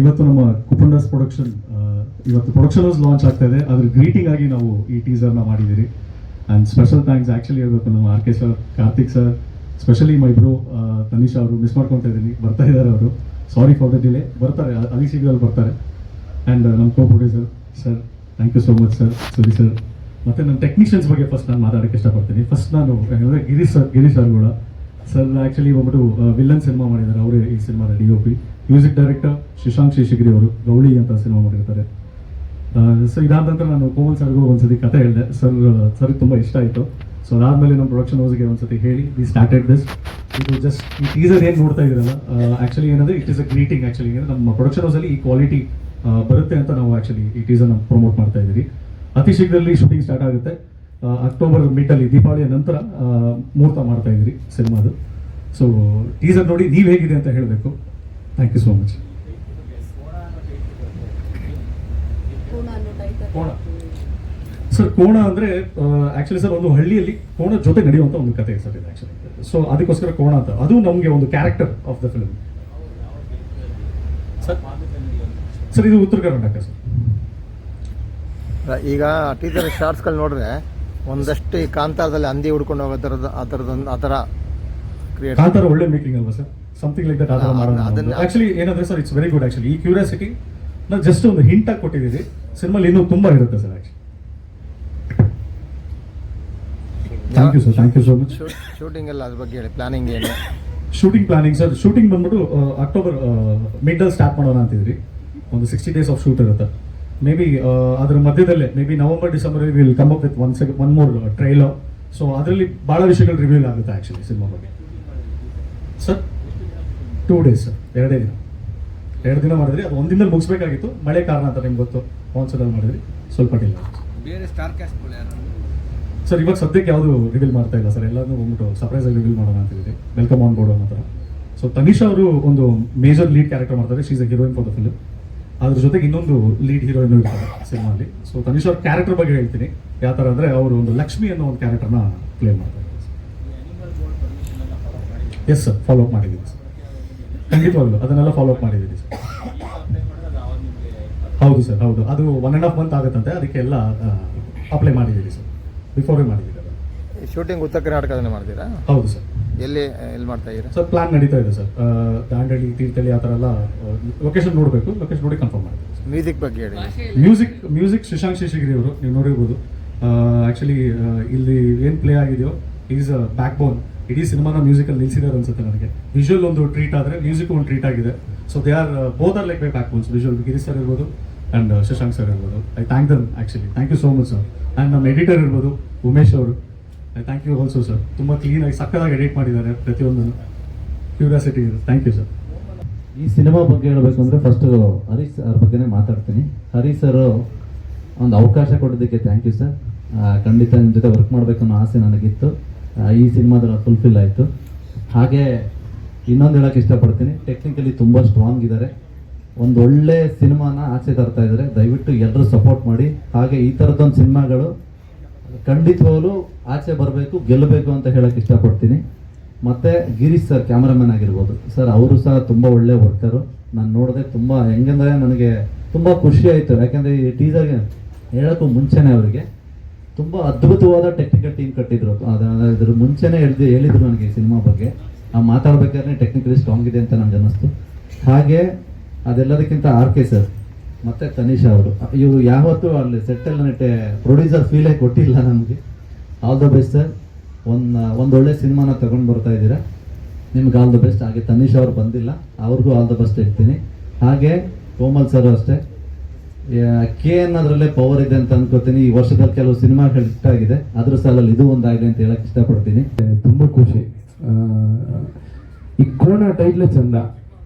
ಇವತ್ತು ನಮ್ಮ ಕುಪಂಡಸ್ ಪ್ರೊಡಕ್ಷನ್ ಇವತ್ತು ಪ್ರೊಡಕ್ಷನ್ ಲಾಂಚ್ ಆಗ್ತಾ ಇದೆ. ಅದ್ರ ಗ್ರೀಟಿಂಗ್ ಆಗಿ ನಾವು ಈ ಟೀಸರ್ನ ಮಾಡಿದ್ದೀರಿ. ಆ್ಯಂಡ್ ಸ್ಪೆಷಲ್ ಥ್ಯಾಂಕ್ಸ್ ಆ್ಯಕ್ಚುಲಿ ಹೇಳ್ಬೇಕು ನಮ್ಮ R K sir Karthik sir specially my bro Tanisha ಅವರು ಮಿಸ್ ಮಾಡ್ಕೊತಾ ಇದ್ದೀನಿ. ಬರ್ತಾ ಇದ್ದಾರೆ ಅವರು. ಸಾರಿ ಫಾರ್ ದ ಡಿಲೇ ಬರ್ತಾರೆ ಅಲ್ಲಿ ಸಿಗಲ್ಲಿ ಬರ್ತಾರೆ. ಆ್ಯಂಡ್ ನಮ್ಮ co producer sir thank you so much sir Suri sir ಮತ್ತು ನನ್ನ ಟೆಕ್ನಿಷಿಯನ್ಸ್ ಬಗ್ಗೆ ಫಸ್ಟ್ ನಾನು ಮಾತಾಡೋಕ್ಕೆ ಇಷ್ಟಪಡ್ತೀನಿ. ಫಸ್ಟ್ ನಾನು, ಯಾಕಂದರೆ ಗಿರೀಶ್ ಸರ್ ಗಿರೀಶ್ ಸರ್ ಕೂಡ. ಸರ್ ಆ್ಯಕ್ಚುಲಿ ಬಂದ್ಬಿಟ್ಟು ವಿಲ್ಲನ್ ಸಿನಿಮಾ ಮಾಡಿದ್ದಾರೆ. ಅವರೇ ಈ ಸಿನಿಮಾದ D O P music director Shashank Sheshagiri ಅವರು ಗೌಳಿ ಅಂತ ಸಿನಿಮಾ ಮಾಡಿರ್ತಾರೆ. ಸೊ ಇದಾದ ನಂತರ ನಾನು ಕೋಮಲ್ ಸರ್ಗೂ ಒಂದ್ಸತಿ ಕತೆ ಹೇಳಿದೆ. ಸರ್ ಸರ್, ತುಂಬ ಇಷ್ಟ ಆಯಿತು. ಸೊ ಅದಾದಮೇಲೆ ನಮ್ಮ ಪ್ರೊಡಕ್ಷನ್ ಹೌಸ್ಗೆ ಒಂದ್ಸತಿ ಹೇಳಿ ವಿ ಸ್ಟಾರ್ಟೆಡ್ ದಿಸ್ ಇದು ಜಸ್ಟ್ ಈ ಟೀಸರ್ ಏನು ನೋಡ್ತಾ ಇದ್ದೀರಲ್ಲ ಆ್ಯಕ್ಚುಲಿ ಏನಂದ್ರೆ it is a greeting actually ನಮ್ಮ ಪ್ರೊಡಕ್ಷನ್ ಹೌಸಲ್ಲಿ ಈ ಕ್ವಾಲಿಟಿ ಬರುತ್ತೆ ಅಂತ ನಾವು ಆ್ಯಕ್ಚುಲಿ ಈ ಟೀಸರ್ನ ಪ್ರಮೋಟ್ ಮಾಡ್ತಾ ಇದ್ದೀವಿ. ಅತಿ ಶೀಘ್ರದಲ್ಲಿ ಶೂಟಿಂಗ್ ಸ್ಟಾರ್ಟ್ ಆಗುತ್ತೆ. ಅಕ್ಟೋಬರ್ ಮಿಡ್ಡಲ್ಲಿ ದೀಪಾವಳಿಯ ನಂತರ ಮುಹೂರ್ತ ಮಾಡ್ತಾ ಇದ್ದೀರಿ ಸಿನಿಮಾದು. ಸೊ ಟೀಸರ್ ನೋಡಿ ನೀವು ಹೇಗಿದೆ ಅಂತ ಹೇಳಬೇಕು. ಥ್ಯಾಂಕ್ ಯು ಸೋ ಮಚ್ ಕೋಣ ಅನ್ನೋ ಟೈಟಲ್ ಕೋಣ. ಸರ್ ಕೋಣ ಅಂದರೆ ಆ್ಯಕ್ಚುಲಿ ಸರ್ ಒಂದು ಹಳ್ಳಿಯಲ್ಲಿ ಕೋಣ ಜೊತೆ ನಡೆಯುವಂಥ ಒಂದು ಕತೆ ಸರ್ ಇದು ಆಕ್ಚುಲಿ ಸೊ ಅದಕ್ಕೋಸ್ಕರ ಕೋಣ ಅಂತ. ಅದು ನಮಗೆ ಒಂದು character of the film sir sir ಇದು ಉತ್ತರ ಕರ್ನಾಟಕ ಸರ್ ಈಗ ಟೀಚರ್ ಶಾರ್ಟ್ಸ್ಗಳು ನೋಡಿದ್ರೆ ಒಂದಷ್ಟು ಈ ಕಾಂತಾರದಲ್ಲಿ ಹಂದಿ ಹುಡ್ಕೊಂಡು ಹೋಗೋ ಥರದ ಆ ಥರದೊಂದು ಆ ಥರ ಕ್ರಿಯೇಟ್ ಕಾಂತಾರ ಒಳ್ಳೆ ಮೇಕಿಂಗ್ ಅಲ್ವಾ ಸರ್ ಸಮಥಿಂಗ್ ಲೈಕ್ ದಟ್ ಆ ಥರ ಮಾಡೋಣ ಆಕ್ಚುಲಿ ಏನಂದ್ರೆ sir it's very good actually ಈ ಕ್ಯೂರಿಯಾಸಿಟಿ ನಾವು ಜಸ್ಟ್ ಒಂದು ಹಿಂಟ್ ಆಗಿ ಕೊಟ್ಟಿದ್ದೀವಿ. ಸಿನಿಮಾಲಿ ಇನ್ನೂ ತುಂಬ ಇರುತ್ತೆ sir actually thank you sir thank you so much shooting ಎಲ್ಲ ಅದ್ರ ಬಗ್ಗೆ ಹೇಳಿ ಪ್ಲಾನಿಂಗ್ ಏನು? ಶೂಟಿಂಗ್ ಪ್ಲಾನಿಂಗ್ ಸರ್ ಶೂಟಿಂಗ್ ಬಂದ್ಬಿಟ್ಟು ಅಕ್ಟೋಬರ್ ಮಿಡ್ ಅಲ್ಲಿ ಸ್ಟಾರ್ಟ್ ಮಾಡೋಣ ಅಂತಿದ್ರಿ. ಒಂದು ಸಿಕ್ಸ್ಟಿ ಡೇಸ್ ಆಫ್ ಶೂಟ್ ಇರುತ್ತೆ. ಮೇ ಬಿ ಅದ್ರ ಮಧ್ಯದಲ್ಲೇ maybe November December will come up with one sec one more trailer so ಅದರಲ್ಲಿ ಭಾಳ ವಿಷಯಗಳು ರಿವೀಲ್ ಆಗುತ್ತೆ ಆ್ಯಕ್ಚುಲಿ ಸಿನಿಮಾ ಬಗ್ಗೆ. ಸರ್ ಟೂ ಡೇಸ್ ಸರ್ ಎರಡೇ ದಿನ. ಎರಡು ದಿನ ಮಾಡಿದ್ರಿ. ಅದು ಒಂದಿನದಲ್ಲಿ ಮುಗಿಸ್ಬೇಕಾಗಿತ್ತು. ಮಳೆ ಕಾರಣ ಅಂತ ನಿಮ್ಗೆ ಗೊತ್ತು. ಮಾನ್ಸೂನಲ್ಲಿ ಮಾಡಿದ್ರಿ. ಸ್ವಲ್ಪ ಡಿಲ್ಲ ಬೇರೆ ಸ್ಟಾರ್ ಕ್ಯಾಸ್ಟ್ಗಳು ಯಾರು? ಸರ್ ಇವಾಗ ಸದ್ಯಕ್ಕೆ ಯಾವುದು ರಿವೀಲ್ ಮಾಡ್ತಾ ಇಲ್ಲ ಸರ್ ಎಲ್ಲಾನು ಬಂದ್ಬಿಟ್ಟು ಸರ್ಪ್ರೈಸ್ ಆಗಿ ರಿವೀಲ್ ಮಾಡೋಣ ಅಂತಿದ್ದೀರಿ ವೆಲ್ಕಮ್ ಆನ್ ಬೋರ್ಡ್ ಅನ್ನೋ ಥರ ಸೊ ತನಿಷಾ ಅವರು ಒಂದು ಮೇಜರ್ ಲೀಡ್ ಕ್ಯಾರೆಕ್ಟರ್ ಮಾಡ್ತಾರೆ. She's a heroine for the film ಅದ್ರ ಜೊತೆಗೆ ಇನ್ನೊಂದು ಲೀಡ್ ಹೀರೋಯಿನ್ ಇರ್ತಾರೆ ಸಿನಿಮಾಲಿ. ಸೊ ತನಿಷಾ ಅವ್ರ ಕ್ಯಾರೆಕ್ಟರ್ ಬಗ್ಗೆ ಹೇಳ್ತೀನಿ. ಯಾವ ಥರ ಅಂದರೆ ಅವರು ಒಂದು ಲಕ್ಷ್ಮಿ ಅನ್ನೋ ಒಂದು ಕ್ಯಾರೆಕ್ಟರ್ನ ಪ್ಲೇ ಮಾಡ್ತಾರೆ ಎಸ್ ಸರ್ ಫಾಲೋ ಅಪ್ ಮಾಡಿದ್ದೀನಿ ಸರ್ ಖಂಡಿತವಾಗ್ಲು ಅದನ್ನೆಲ್ಲ ಫಾಲೋ ಅಪ್ ಮಾಡಿದ್ದೀನಿ ಸರ್. ಹೌದು ಸರ್ ಹೌದು. ಅದು ಒನ್ ಆ್ಯಂಡ್ ಹಾಫ್ ಮಂತ್ ಆಗುತ್ತಂತೆ ಅದಕ್ಕೆ ಎಲ್ಲ ಅಪ್ಲೈ ಮಾಡಿದ್ದೀವಿ ಸರ್. ಬಿಫೋರೇ ಮಾಡಿದ್ದೀವಿ. ಶೂಟಿಂಗ್ ಉತ್ತರ ಕರ್ನಾಟಕದಲ್ಲೇ ಮಾಡ್ತೀರಾ? ಹೌದು ಸರ್. ಎಲ್ಲಿ ಎಲ್ಲಿ ಮಾಡ್ತಾ ಇದ್ದೀರಾ? ಸರ್ ಪ್ಲಾನ್ ನಡೀತಾ ಇದೆ ಸರ್. ದಾಂಡೇಳಿ ತೀರ್ಥಹಳ್ಳಿ ಆ ಥರ ಎಲ್ಲ ಲೊಕೇಶನ್ ನೋಡಬೇಕು ಲೊಕೇಶನ್ ನೋಡಿ ಕನ್ಫರ್ಮ್ ಮಾಡ್ತೀವಿ ಮ್ಯೂಸಿಕ್ ಬಗ್ಗೆ ಹೇಳಿ. ಮ್ಯೂಸಿಕ್ ಮ್ಯೂಸಿಕ್ ಶಶಾಂಕ್ ಶೇಷಗಿರಿ ಅವರು ನೀವು ನೋಡಿರ್ಬೋದು. ಆ್ಯಕ್ಚುಲಿ ಇಲ್ಲಿ ಏನು ಪ್ಲೇ ಆಗಿದೆಯೋ ಈಸ್ ಬ್ಯಾಕ್ ಬೋನ್ ಇಡೀ ಸಿನಿಮಾನ ಮ್ಯೂಸಿಕಲ್ಲಿ ನಿಲ್ಸಿದ್ದಾರೆ ಅನ್ಸುತ್ತೆ ನನಗೆ. ವಿಜುವಲ್ ಒಂದು ಟ್ರೀಟ್ ಆದರೆ ಮ್ಯೂಸಿಕ್ ಒಂದು ಟ್ರೀಟ್ ಆಗಿದೆ. So they are both are like my backbones visual Giri sir ಇರ್ಬೋದು ಆ್ಯಂಡ್ ಶಶಾಂಕ್ ಸರ್ ಇರ್ಬೋದು. I thank them actually thank you so much sir and ನಮ್ಮ ಎಡಿಟರ್ ಇರ್ಬೋದು, ಉಮೇಶ್ ಅವರು. I thank you also sir ತುಂಬ ಕ್ಲೀನಾಗಿ ಸಕ್ಕದಾಗಿ ಎಡಿಟ್ ಮಾಡಿದ್ದಾರೆ ಪ್ರತಿಯೊಂದನ್ನು. ಕ್ಯೂರಿಯಾಸಿಟಿ ಇದೆ. ಥ್ಯಾಂಕ್ ಯು ಸರ್ ಈ ಸಿನಿಮಾ ಬಗ್ಗೆ ಹೇಳಬೇಕು ಅಂದರೆ ಫಸ್ಟು ಹರೀಶ್ ಸರ್ ಬಗ್ಗೆನೇ ಮಾತಾಡ್ತೀನಿ. ಹರೀಶ್ ಸರ್ ಒಂದು ಅವಕಾಶ ಕೊಡೋದಕ್ಕೆ ಥ್ಯಾಂಕ್ ಯು ಸರ್ ಖಂಡಿತ ನಿಮ್ಮ ಜೊತೆ ವರ್ಕ್ ಮಾಡಬೇಕು ಅನ್ನೋ ಆಸೆ ನನಗಿತ್ತು. ಈ ಸಿನಿಮಾದಲ್ಲಿ ಫುಲ್ಫಿಲ್ ಆಯಿತು. ಹಾಗೆ ಇನ್ನೊಂದು ಹೇಳೋಕ್ಕೆ ಇಷ್ಟಪಡ್ತೀನಿ. ಟೆಕ್ನಿಕಲಿ ತುಂಬ ಸ್ಟ್ರಾಂಗ್ ಇದ್ದಾರೆ ಒಂದು ಒಳ್ಳೆ ಸಿನಿಮಾನ ಆಚೆ ತರ್ತಾ ಇದ್ದಾರೆ ದಯವಿಟ್ಟು ಎಲ್ಲರೂ ಸಪೋರ್ಟ್ ಮಾಡಿ. ಹಾಗೆ ಈ ಥರದ್ದೊಂದು ಸಿನಿಮಾಗಳು ಖಂಡಿತವಾಗಲೂ ಆಚೆ ಬರಬೇಕು, ಗೆಲ್ಲಬೇಕು ಅಂತ ಹೇಳೋಕ್ಕೆ ಇಷ್ಟಪಡ್ತೀನಿ. ಮತ್ತು ಗಿರೀಶ್ ಸರ್ ಕ್ಯಾಮ್ರಾಮನ್ ಆಗಿರ್ಬೋದು. ಸರ್ ಅವರು ಸಹ ತುಂಬ ಒಳ್ಳೆ ವರ್ಕರು ನಾನು ನೋಡಿದೆ ತುಂಬ, ಹೆಂಗಂದ್ರೆ ನನಗೆ ತುಂಬ ಖುಷಿ ಆಯಿತು. ಯಾಕೆಂದರೆ ಈ ಟೀಸರ್ಗೆ ಹೇಳೋಕ್ಕೂ ಮುಂಚೆನೇ ಅವರಿಗೆ. ತುಂಬ ಅದ್ಭುತವಾದ ಟೆಕ್ನಿಕಲ್ ಟೀಮ್ ಕಟ್ಟಿದ್ರು. ಅದ- ಅದ್ರ ಮುಂಚೆನೇ ಹೇಳಿದ್ರು ಹೇಳಿದ್ರು ನನಗೆ ಈ ಸಿನಿಮಾ ಬಗ್ಗೆ. ಆ ಮಾತಾಡ್ಬೇಕಾದ್ರೆ ಟೆಕ್ನಿಕಲಿ ಸ್ಟ್ರಾಂಗ್ ಇದೆ ಅಂತ ನನಗೆ ಅನ್ನಿಸ್ತು. ಹಾಗೆ ಅದೆಲ್ಲದಕ್ಕಿಂತ ಆರ್ ಕೆ ಸರ್ ಮತ್ತೆ ತನಿಷಾ ಅವರು. ಇವರು ಯಾವತ್ತೂ ಅಲ್ಲಿ ಸೆಟ್ಟಲ್ಲಿ ನನಗೆ ಪ್ರೊಡ್ಯೂಸರ್ ಫೀಲೇ ಕೊಟ್ಟಿಲ್ಲ ನಮಗೆ. ಆಲ್ ದ ಬೆಸ್ಟ್ ಸರ್ ಒಂದು ಒಂದೊಳ್ಳೆ ಸಿನಿಮಾನ ತಗೊಂಡು ಬರ್ತಾ ಇದ್ದೀರಾ. ನಿಮ್ಗೆ ಆಲ್ ದ ಬೆಸ್ಟ್ ಹಾಗೆ ತನಿಷ್ ಅವರು ಬಂದಿಲ್ಲ. ಅವ್ರಿಗೂ ಆಲ್ ದ ಬೆಸ್ಟ್ ಹೇಳ್ತೀನಿ. ಹಾಗೆ ಕೋಮಲ್ ಸರ್ ಅಷ್ಟೇ. ಕೆ ಅನ್ನೋದ್ರಲ್ಲೇ ಪವರ್ ಇದೆ ಅಂತ ಅನ್ಕೋತೀನಿ. ಈ ವರ್ಷದಲ್ಲಿ ಕೆಲವು ಸಿನಿಮಾಗಳು ಹಿಟ್ ಆಗಿದೆ. ಅದ್ರ ಸಾಲಲ್ಲಿ ಇದು ಒಂದಾಗಿದೆ ಅಂತ ಹೇಳಕ್ ಇಷ್ಟಪಡ್ತೀನಿ. ತುಂಬ ಖುಷಿ. ಈ ಕೋಣ ಟೈಟ್ಲೇ ಚಂದ.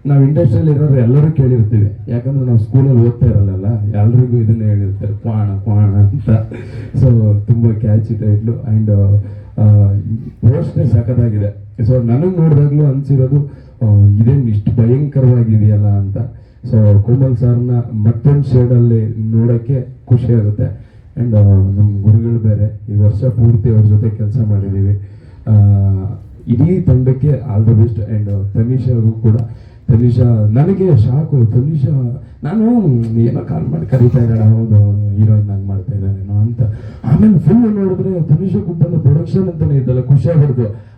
ನಾವು ಇಂಡಸ್ಟ್ರಿಯಲ್ಲಿ ಇರೋರು ಎಲ್ಲರೂ ಕೇಳಿರ್ತೀವಿ. ಯಾಕಂದ್ರೆ ನಾವು ಸ್ಕೂಲಲ್ಲಿ ಓದ್ತಾ ಇರಲ್ಲ ಎಲ್ರಿಗೂ ಇದನ್ನ ಹೇಳಿರ್ತಾರೆ, ಕ್ವಾಣ ಕ್ವಾಣ ಅಂತ. ಸೊ ತುಂಬ ಕ್ಯಾಚಿ ಟೈಟ್ಲು ಆ್ಯಂಡ್ ಪೋಸ್ಟ್ನೇ ಸಖತ್ತಾಗಿದೆ. ಸೊ ನನಗೆ ನೋಡಿದಾಗ್ಲೂ ಅನ್ಸಿರೋದು ಇದೇನು ಇಷ್ಟು ಭಯಂಕರವಾಗಿದೆಯಲ್ಲ ಅಂತ. ಸೊ ಕೋಮಲ್ ಸರ್ನ ಮತ್ತೊಂದು ಶೇಡಲ್ಲಿ ನೋಡೋಕ್ಕೆ ಖುಷಿ ಆಗುತ್ತೆ. ಆ್ಯಂಡ್ ನಮ್ಮ ಗುರುಗಳು ಬೇರೆ ಈ ವರ್ಷ ಪೂರ್ತಿ ಅವ್ರ ಜೊತೆ ಕೆಲಸ ಮಾಡಿದ್ದೀವಿ ಇಡೀ ತಂಡಕ್ಕೆ ಆಲ್ ದ ಬೆಸ್ಟ್ ಆ್ಯಂಡ್ ತನಿಷಾಗೂ ಕೂಡ ತನಿಷಾ, ನನಗೆ ಶಾಕು ತನಿಷಾ. ನಾನು ಏನೋ ಕಾಲ್ ಮಾಡಿ ಕರೀತಾ ಇದ್ದಾಳೆ. ಹೌದು ಹೀರೋಯಿನ್ ಆಗಿ ಮಾಡ್ತಾ ಇದ್ದಾನೇನೋ ಅಂತ. ಆಮೇಲೆ ಫುಲ್ ನೋಡಿದ್ರೆ ತನಿಷಾ ಗುಂಪನ್ನು ಪ್ರೊಡಕ್ಷನ್ ಅಂತಾನೆ ಇದ್ದಲ್ಲ, ಖುಷಿ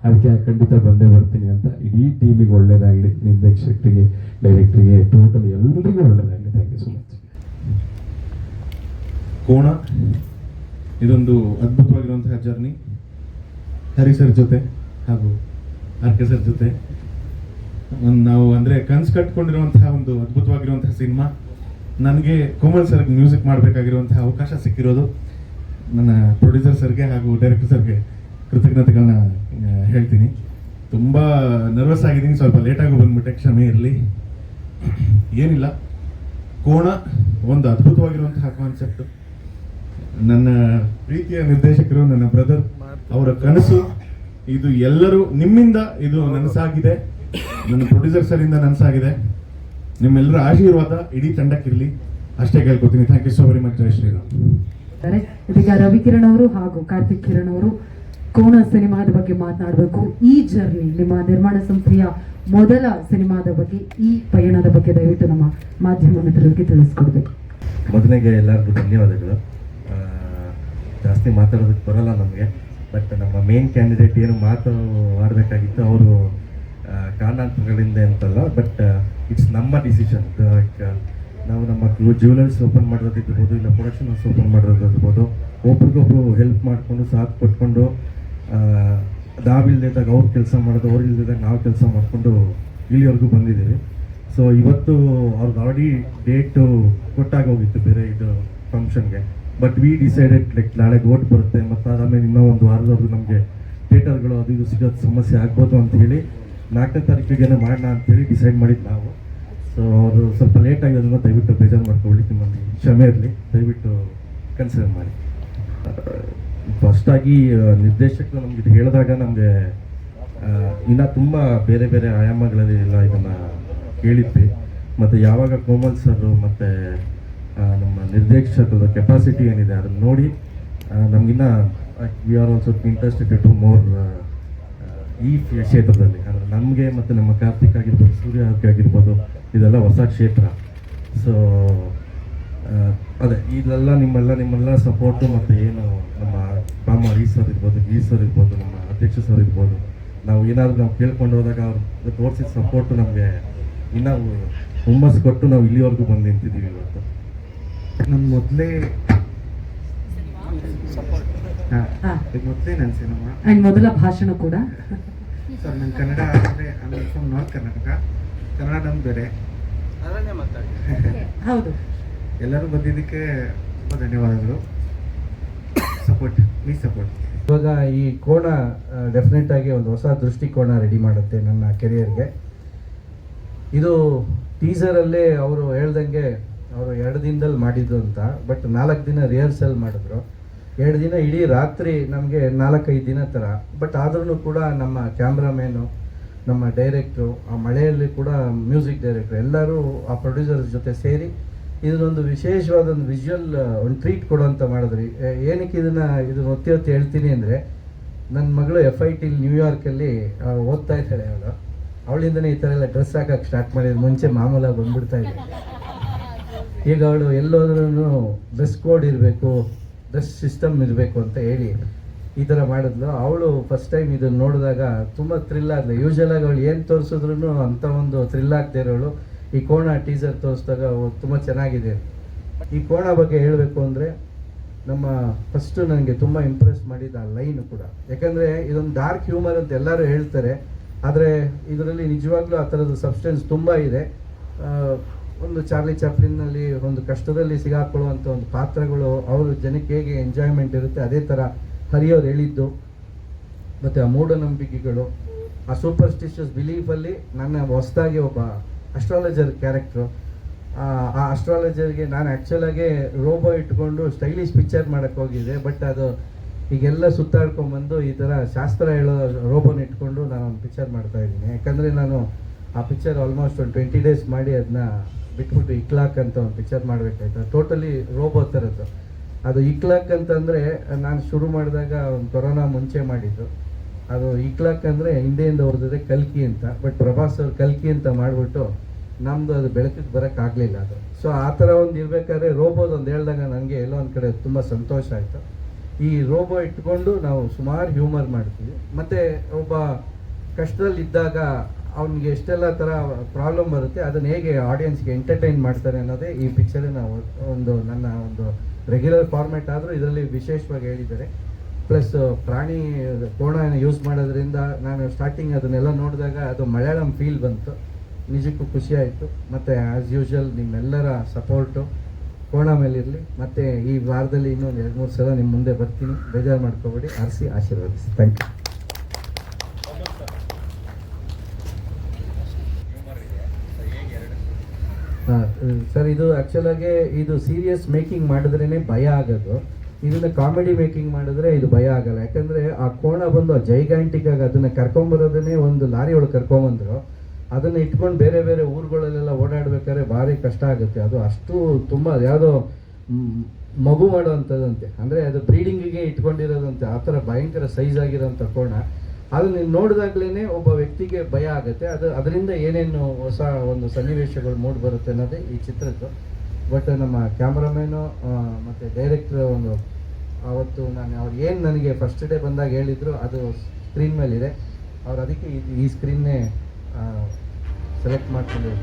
ಅದಕ್ಕೆ ಖಂಡಿತ ಬಂದೇ ಬರ್ತೀನಿ ಅಂತ ಇಡೀ ಟೀಮಿಗೆ ಒಳ್ಳೇದಾಗಲಿ. ನಿರ್ದೇಶಕರಿಗೆ ಡೈರೆಕ್ಟ್ರಿಗೆ ಟೋಟಲ್ ಎಲ್ಲರಿಗೂ ಒಳ್ಳೇದಾಗಲಿ. ಥ್ಯಾಂಕ್ ಯು ಸೊ ಮಚ್ ಕೋಣ, ಇದೊಂದು ಅದ್ಭುತವಾಗಿರುವಂತಹ ಜರ್ನಿ ಹರಿ ಸರ್ ಜೊತೆ ಹಾಗೂ ಆರ್ ಕೆ ಸರ್ ಜೊತೆ. ನಾವು ಅಂದ್ರೆ ಕನ್ಸ್ ಕಟ್ಕೊಂಡಿರುವಂತಹ ಒಂದು ಅದ್ಭುತವಾಗಿರುವಂತಹ ಸಿನಿಮಾ. ನನಗೆ ಕೋಮಲ್ ಸರ್ಗೆ ಮ್ಯೂಸಿಕ್ ಮಾಡಬೇಕಾಗಿರುವಂತಹ ಅವಕಾಶ ಸಿಕ್ಕಿರೋದು ನನ್ನ ಪ್ರೊಡ್ಯೂಸರ್ ಸರ್ಗೆ ಹಾಗೂ ಡೈರೆಕ್ಟರ್ ಸರ್ಗೆ ಕೃತಜ್ಞತೆಗಳನ್ನ ಹೇಳ್ತೀನಿ. ತುಂಬ ನರ್ವಸ್ ಆಗಿದ್ದೀನಿ, ಸ್ವಲ್ಪ ಲೇಟಾಗಿ ಬಂದ್ಬಿಟ್ಟೆ ಕ್ಷಮೆ ಇರಲಿ. ಏನಿಲ್ಲ. ಕೋಣ ಒಂದು ಅದ್ಭುತವಾಗಿರುವಂತಹ ಕಾನ್ಸೆಪ್ಟ್ ನನ್ನ ಪ್ರೀತಿಯ ನಿರ್ದೇಶಕರು, ನನ್ನ ಬ್ರದರ್ ಅವರ ಕನಸು, ಇದು ಎಲ್ಲರೂ ನಿಮ್ಮಿಂದ ಇದು ನನಸಾಗಿದೆ. ನನ್ನ ಪ್ರೊಡ್ಯೂಸರ್ ಸರ್ ಇಂದ ನನಸಾಗಿದೆ. ನಿಮ್ಮೆಲ್ಲರ ಆಶೀರ್ವಾದ ಇಡೀ ತಂಡಕ್ಕಿರಲಿ. ಅಷ್ಟೇ ಕೇಳ್ಕೊತೀನಿ. Thank you so very much Jai Shriram. ಇದೀಗ ರವಿಕಿರಣ್ ಅವರು ಹಾಗೂ ಕಾರ್ತಿಕ್ ಕಿರಣ್ ಅವರು ಕೋಣ ಸಿನಿಮಾದ ಬಗ್ಗೆ ಮಾತನಾಡಬೇಕು. ಈ ಜರ್ನಿ ನಿಮ್ಮ ನಿರ್ಮಾಣ ಸಂಸ್ಥೆಯ ಮೊದಲ ಸಿನಿಮಾದ ಬಗ್ಗೆ ಈ ಪಯಣದ ಬಗ್ಗೆ ದಯವಿಟ್ಟು ನಮ್ಮ ಮಾಧ್ಯಮ ಮಿತ್ರರಿಗೆ ತಿಳಿಸ್ಕೊಡ್ಬೇಕು. ಮೊದಲಿಗೆ ಎಲ್ಲರಿಗೂ ಧನ್ಯವಾದಗಳು. ಜಾಸ್ತಿ ಮಾತಾಡೋದಕ್ಕೆ ಬರಲ್ಲ ನಮಗೆ. ಬಟ್ ನಮ್ಮ ಮೇನ್ ಕ್ಯಾಂಡಿಡೇಟ್ ಏನು ಮಾತು ಆಡಬೇಕಾಗಿತ್ತು ಅವರು ಕಾರಣಾಂತರಗಳಿಂದ ಅಂತಲ್ಲ ಬಟ್ ಇಟ್ಸ್ ನಮ್ಮ ಡಿಸಿಷನ್ ಲೈಕ್ ನಾವು ನಮ್ಮ ಜ್ಯುವೆಲರ್ಸ್ ಓಪನ್ ಮಾಡೋದಿರ್ಬೋದು ಇಲ್ಲ ಪ್ರೊಡಕ್ಷನ್ ಹೌಸ್ ಓಪನ್ ಮಾಡೋದಿರ್ಬೋದು ಒಬ್ರಿಗೊಬ್ರು ಹೆಲ್ಪ್ ಮಾಡಿಕೊಂಡು ಸಾಥ್ ಕೊಟ್ಕೊಂಡು ಆ, ನಾವಿಲ್ದಿದ್ದಾಗ ಅವ್ರು ಕೆಲಸ ಮಾಡೋದು ಅವ್ರು ಇಲ್ದಿದ್ದಾಗ ನಾವು ಕೆಲಸ ಮಾಡಿಕೊಂಡು ಇಲ್ಲಿವರೆಗೂ ಬಂದಿದ್ದೀವಿ. ಸೊ ಇವತ್ತು ಅವ್ರಿಗೆ ಆಲ್ರೆಡಿ ಡೇಟು ಕೊಟ್ಟಾಗ ಹೋಗಿತ್ತು ಬೇರೆ ಇದು ಫಂಕ್ಷನ್ಗೆ ಬಟ್ ವಿ ಡಿಸೈಡೆಡ್ ಲೈಕ್ ನಾಳೆ ಓಟ್ ಬರುತ್ತೆ ಮತ್ತು ಅದಾದ್ಮೇಲೆ ಇನ್ನೂ ಒಂದು ವಾರದವರೆಗೂ ನಮಗೆ ಥಿಯೇಟರ್ಗಳು ಅದು ಇದು ಸಿಗೋದು ಸಮಸ್ಯೆ ಆಗ್ಬೋದು ಅಂತ ಹೇಳಿ ನಾಲ್ಕನೇ ತಾರೀಕಿಗೆ ಮಾಡೋಣ ಅಂತೇಳಿ ಡಿಸೈಡ್ ಮಾಡಿದ್ದು ನಾವು. ಸೊ ಅವರು ಸ್ವಲ್ಪ ಲೇಟ್ ಆಗಿರೋದನ್ನ ದಯವಿಟ್ಟು ಬೇಜಾರು ಮಾಡ್ಕೊಳ್ಳಿ, ನಿಮ್ಮಲ್ಲಿ ಕ್ಷಮೆ ಇರಲಿ. ದಯವಿಟ್ಟು ಕನ್ಸಿಡರ್ ಮಾಡಿ. ಫಸ್ಟಾಗಿ ನಿರ್ದೇಶಕರು ನಮ್ಗೆ ಇದು ಹೇಳಿದಾಗ ನಮಗೆ ಇನ್ನೂ ತುಂಬ ಬೇರೆ ಬೇರೆ ಆಯಾಮಗಳಲ್ಲಿ ಎಲ್ಲ ಇದನ್ನು ಕೇಳಿದ್ವಿ ಮತ್ತು ಯಾವಾಗ ಕೋಮಲ್ ಸರ್ ಮತ್ತು ನಮ್ಮ ನಿರ್ದೇಶಕರ ಕೆಪಾಸಿಟಿ ಏನಿದೆ ಅದನ್ನು ನೋಡಿ ನಮಗಿನ್ನ we are also interested to more ಈ ಕ್ಷೇತ್ರದಲ್ಲಿ, ಅಂದರೆ ನಮಗೆ ಮತ್ತು ನಮ್ಮ ಕಾರ್ತಿಕ್ ಆಗಿರ್ಬೋದು, ಸೂರ್ಯ ಆಗಿರ್ಬೋದು, ಇದೆಲ್ಲ ಹೊಸ ಕ್ಷೇತ್ರ. ಸೊ ಅದೇ, ಇದೆಲ್ಲ ನಿಮ್ಮೆಲ್ಲ ನಿಮ್ಮೆಲ್ಲ ಸಪೋರ್ಟು ಮತ್ತು ಏನು ನಮ್ಮ ರಾಮ ಈ ಸರ್ ಇರ್ಬೋದು, ಈ ಸರ್ ಇರ್ಬೋದು, ನಮ್ಮ ಅಧ್ಯಕ್ಷ ಸರ್ ಇರ್ಬೋದು, ನಾವು ಏನಾದರೂ ನಾವು ಕೇಳ್ಕೊಂಡು ಹೋದಾಗ ಅವ್ರು ತೋರಿಸಿದ ಸಪೋರ್ಟು ನಮಗೆ ಇನ್ನೂ ಹುಮ್ಮಸ್ಸು ಕೊಟ್ಟು ನಾವು ಇಲ್ಲಿವರೆಗೂ ಬಂದು ನಿಂತಿದ್ದೀವಿ ಇವತ್ತು. ನಮ್ಮ ಮೊದಲೇ ಹಾ. ಇದು ಮೊದಲೇ ನನ್ನ ಸಿನಿಮಾ ಅಂಡ್ ಮೊದಲ ಭಾಷಣ ಕೂಡ. ಸರ್ ನನ್ನ ಕನ್ನಡ ಅಂದರೆ I from north Karnataka Kannada ನಮ್ದು ಬೇರೆ. ಹೌದು. ಎಲ್ಲರೂ ಬಂದಿದ್ದಕ್ಕೆ ತುಂಬ ಧನ್ಯವಾದಗಳು. ಸಪೋರ್ಟ್ ಪ್ಲೀಸ್ ಸಪೋರ್ಟ್ ಇವಾಗ ಈ ಕೋಣ ಡೆಫಿನೆಟ್ ಆಗಿ ಒಂದು ಹೊಸ ದೃಷ್ಟಿಕೋನ ರೆಡಿ ಮಾಡುತ್ತೆ ನನ್ನ ಕೆರಿಯರ್ಗೆ. ಇದು ಟೀಸರಲ್ಲೇ ಅವರು ಹೇಳ್ದಂಗೆ ಅವರು ಎರಡು ದಿನದಲ್ಲಿ ಮಾಡಿದ್ರು ಅಂತ ಬಟ್ ನಾಲ್ಕು ದಿನ ರಿಹರ್ಸಲ್ ಮಾಡಿದ್ರು. ಎರಡು ದಿನ ಇಡೀ ರಾತ್ರಿ ನಮಗೆ ನಾಲ್ಕೈದು ದಿನ ಥರ ಬಟ್ ಆದ್ರೂ ಕೂಡ ನಮ್ಮ ಕ್ಯಾಮ್ರಾಮೇನು ನಮ್ಮ ಡೈರೆಕ್ಟ್ರು ಆ ಮಳೆಯಲ್ಲಿ ಕೂಡ ಮ್ಯೂಸಿಕ್ ಡೈರೆಕ್ಟ್ರು ಎಲ್ಲರೂ ಆ ಪ್ರೊಡ್ಯೂಸರ್ ಜೊತೆ ಸೇರಿ ಇದನ್ನೊಂದು ವಿಶೇಷವಾದ ಒಂದು ವಿಜುವಲ್ ಒಂದು ಟ್ರೀಟ್ ಕೊಡುವಂತ ಮಾಡಿದ್ರಿ. ಏನಕ್ಕೆ ಇದನ್ನು, ಇದನ್ನ ಒತ್ತಿ ಒತ್ತಿ ಹೇಳ್ತೀನಿ ಅಂದರೆ ನನ್ನ ಮಗಳು ಎಫ್ ಐ ಟಿ ನ್ಯೂಯಾರ್ಕಲ್ಲಿ ಓದ್ತಾ ಇದ್ದಾಳೆ ಅವಳು. ಅವಳಿಂದನೇ ಈ ಥರ ಎಲ್ಲ ಡ್ರೆಸ್ ಹಾಕೋಕ್ಕೆ ಸ್ಟಾರ್ಟ್ ಮಾಡಿದ್ರು ಮುಂಚೆ ಮಾಮೂಲಾಗಿ ಬಂದ್ಬಿಡ್ತಾ ಇದ್ದೆ. ಈಗ ಅವಳು ಎಲ್ಲೋದ್ರೂ ಡ್ರೆಸ್ ಕೋಡ್ ಇರಬೇಕು ಡ್ರೆಸ್ ಸಿಸ್ಟಮ್ ಇರಬೇಕು ಅಂತ ಹೇಳಿ ಈ ಥರ ಮಾಡಿದ್ಲು. ಅವಳು ಫಸ್ಟ್ ಟೈಮ್ ಇದನ್ನು ನೋಡಿದಾಗ ತುಂಬ ಥ್ರಿಲ್ ಆಗಲಿ ಆಗಿ ಅವಳು ಏನು ತೋರಿಸಿದ್ರು ಅಂಥ ಒಂದು ಥ್ರಿಲ್ ಆಗದೆ ಇರೋಳು. ಈ ಕೋಣ ಟೀಸರ್ ತೋರಿಸಿದಾಗ ತುಂಬ ಚೆನ್ನಾಗಿದೆ. ಈ ಕೋಣ ಬಗ್ಗೆ ಹೇಳಬೇಕು ಅಂದರೆ ನಮ್ಮ ಫಸ್ಟು ನನಗೆ ತುಂಬ ಇಂಪ್ರೆಸ್ ಮಾಡಿದ ಆ ಲೈನ್ ಕೂಡ. ಯಾಕಂದರೆ ಇದೊಂದು ಡಾರ್ಕ್ ಹ್ಯೂಮರ್ ಅಂತ ಎಲ್ಲರೂ ಹೇಳ್ತಾರೆ. ಆದರೆ ಇದರಲ್ಲಿ ನಿಜವಾಗ್ಲೂ ಆ ಥರದ ಸಬ್ಸ್ಟೆನ್ಸ್ ತುಂಬ ಇದೆ. ಒಂದು ಚಾರ್ಲಿ ಚಾಪ್ಲಿನ್ನಲ್ಲಿ ಒಂದು ಕಷ್ಟದಲ್ಲಿ ಸಿಗಾಕೊಳ್ಳುವಂಥ ಒಂದು ಪಾತ್ರಗಳು, ಅವರು ಜನಕ್ಕೆ ಹೇಗೆ ಎಂಜಾಯ್ಮೆಂಟ್ ಇರುತ್ತೆ, ಅದೇ ಥರ ಹರಿಯೋರು ಹೇಳಿದ್ದು. ಮತ್ತು ಆ ಮೂಢನಂಬಿಕೆಗಳು, ಆ ಸೂಪರ್ಸ್ಟಿಷಿಯಸ್ ಬಿಲೀಫಲ್ಲಿ ನನ್ನ ಹೊಸದಾಗಿ ಒಬ್ಬ ಅಸ್ಟ್ರಾಲಜರ್ ಕ್ಯಾರೆಕ್ಟ್ರು ಆ ಅಸ್ಟ್ರಾಲಜರ್ಗೆ ನಾನು ಆ್ಯಕ್ಚುಲಾಗೆ ರೋಬೋ ಇಟ್ಕೊಂಡು ಸ್ಟೈಲಿಶ್ ಪಿಕ್ಚರ್ ಮಾಡೋಕ್ಕೆ ಹೋಗಿದ್ದೆ ಬಟ್ ಅದು ಈಗೆಲ್ಲ ಸುತ್ತಾಡ್ಕೊಂಬಂದು ಈ ಥರ ಶಾಸ್ತ್ರ ಹೇಳೋ ರೋಬೋನ ಇಟ್ಕೊಂಡು ನಾನು ಒಂದು ಪಿಕ್ಚರ್ ಮಾಡ್ತಾ ಇದ್ದೀನಿ. ಯಾಕಂದರೆ ನಾನು ಆ ಪಿಕ್ಚರ್ ಆಲ್ಮೋಸ್ಟ್ ಒಂದು ಟ್ವೆಂಟಿ ಡೇಸ್ ಮಾಡಿ ಅದನ್ನ ಬಿಟ್ಬಿಟ್ಟು ಇಕ್ಲಾಕ್ ಅಂತ ಒಂದು ಪಿಕ್ಚರ್ ಮಾಡಬೇಕಾಯ್ತು. ಟೋಟಲಿ ರೋಬೋ ಥರದ್ದು. ಅದು ಇಕ್ಲಾಕ್ ಅಂತಂದರೆ ನಾನು ಶುರು ಮಾಡಿದಾಗ ಒಂದು ಕೊರೋನಾ ಮುಂಚೆ ಮಾಡಿದ್ದು. ಅದು ಇಕ್ಲಾಕ್ ಅಂದರೆ ಹಿಂದೆಯಿಂದ ಹೊರದಿದೆ ಕಲ್ಕಿ ಅಂತ. ಬಟ್ ಪ್ರಭಾಸ್ ಅವ್ರು ಕಲ್ಕಿ ಅಂತ ಮಾಡಿಬಿಟ್ಟು ನಮ್ಮದು ಅದು ಬೆಳಕಿಗೆ ಬರೋಕ್ಕಾಗಲಿಲ್ಲ ಅದು. ಸೊ ಆ ಥರ ಒಂದು ಇರಬೇಕಾದ್ರೆ ರೋಬೋದ್ ಒಂದು ಹೇಳ್ದಾಗ ನನಗೆ ಎಲ್ಲೋ ಒಂದು ಕಡೆ ತುಂಬ ಸಂತೋಷ ಆಯಿತು. ಈ ರೋಬೋ ಇಟ್ಕೊಂಡು ನಾವು ಸುಮಾರು ಹ್ಯೂಮರ್ ಮಾಡ್ತೀವಿ. ಮತ್ತು ಒಬ್ಬ ಕಷ್ಟದಲ್ಲಿದ್ದಾಗ ಅವನಿಗೆ ಎಷ್ಟೆಲ್ಲ ಥರ ಪ್ರಾಬ್ಲಮ್ ಬರುತ್ತೆ, ಅದನ್ನು ಹೇಗೆ ಆಡಿಯನ್ಸ್ಗೆ ಎಂಟರ್ಟೈನ್ ಮಾಡ್ತಾರೆ ಅನ್ನೋದೇ ಈ ಪಿಕ್ಚರಿನ ಒಂದು ನನ್ನ ಒಂದು ರೆಗ್ಯುಲರ್ ಫಾರ್ಮ್ಯಾಟ್ ಆದರೂ ಇದರಲ್ಲಿ ವಿಶೇಷವಾಗಿ ಹೇಳಿದ್ದಾರೆ. ಪ್ಲಸ್ ಪ್ರಾಣಿ ಕೋಣನ ಯೂಸ್ ಮಾಡೋದ್ರಿಂದ ನಾನು ಸ್ಟಾರ್ಟಿಂಗ್ ಅದನ್ನೆಲ್ಲ ನೋಡಿದಾಗ ಅದು ಮಲಯಾಳಂ ಫೀಲ್ ಬಂತು. ನಿಜಕ್ಕೂ ಖುಷಿ ಆಯಿತು. ಮತ್ತು ಆ್ಯಸ್ ಯೂಶುವಲ್ ನಿಮ್ಮೆಲ್ಲರ ಸಪೋರ್ಟು ಕೋಣ ಮೇಲಿರಲಿ ಮತ್ತು ಈ ವಾರದಲ್ಲಿ ಇನ್ನೊಂದು ಎರಡು ಮೂರು ಸಲ ನಿಮ್ಮ ಮುಂದೆ ಬರ್ತೀನಿ. ಬೇಜಾರು ಮಾಡ್ಕೋಬೇಡಿ. ಆರಿಸಿ ಆಶೀರ್ವದಿಸಿ. ಥ್ಯಾಂಕ್ ಯು ಸರ್, ಇದು ಆ್ಯಕ್ಚುಲಾಗಿ ಇದು ಸೀರಿಯಸ್ ಮೇಕಿಂಗ್ ಮಾಡಿದ್ರೇ ಭಯ ಆಗೋದು. ಇದನ್ನ ಕಾಮಿಡಿ ಮೇಕಿಂಗ್ ಮಾಡಿದ್ರೆ ಇದು ಭಯ ಆಗಲ್ಲ. ಯಾಕಂದ್ರೆ ಆ ಕೋಣ ಬಂದು ಜೈಗ್ಯಾಂಟಿಕ್ ಆಗಿ ಅದನ್ನ ಕರ್ಕೊಂಬರೋದನ್ನೇ ಒಂದು ಲಾರಿ ಒಳಗೆ ಕರ್ಕೊಂಬಂದ್ರು. ಅದನ್ನ ಇಟ್ಕೊಂಡು ಬೇರೆ ಬೇರೆ ಊರುಗಳಲ್ಲೆಲ್ಲ ಓಡಾಡ್ಬೇಕಾದ್ರೆ ಭಾರಿ ಕಷ್ಟ ಆಗುತ್ತೆ. ಅದು ಅಷ್ಟು ತುಂಬ ಯಾವುದೋ ಮಗು ಮಾಡುವಂಥದ್ದಂತೆ. ಅಂದರೆ ಅದು ಬ್ರೀಡಿಂಗಿಗೆ ಇಟ್ಕೊಂಡಿರೋದಂತೆ. ಆ ಥರ ಭಯಂಕರ ಸೈಜ್ ಆಗಿರೋಂಥ ಕೋಣ. ಅದು ನೀವು ನೋಡಿದಾಗ್ಲೇ ಒಬ್ಬ ವ್ಯಕ್ತಿಗೆ ಭಯ ಆಗುತ್ತೆ. ಅದು ಅದರಿಂದ ಏನೇನು ಹೊಸ ಒಂದು ಸನ್ನಿವೇಶಗಳು ಮೂಡಿ ಬರುತ್ತೆ ಅನ್ನೋದೇ ಈ ಚಿತ್ರದ್ದು. ಬಟ್ ನಮ್ಮ ಕ್ಯಾಮ್ರಾಮ್ಯಾನು ಮತ್ತು ಡೈರೆಕ್ಟ್ರ್ ಒಂದು ಅವತ್ತು ನಾನು ಅವ್ರು ಏನು ನನಗೆ ಫಸ್ಟ್ ಡೇ ಬಂದಾಗ ಹೇಳಿದ್ರು, ಅದು ಸ್ಕ್ರೀನ್ ಮೇಲಿದೆ. ಅವ್ರು ಅದಕ್ಕೆ ಈ ಸ್ಕ್ರೀನ್ನೇ ಸೆಲೆಕ್ಟ್ ಮಾಡ್ಕೊಂಡ್ರು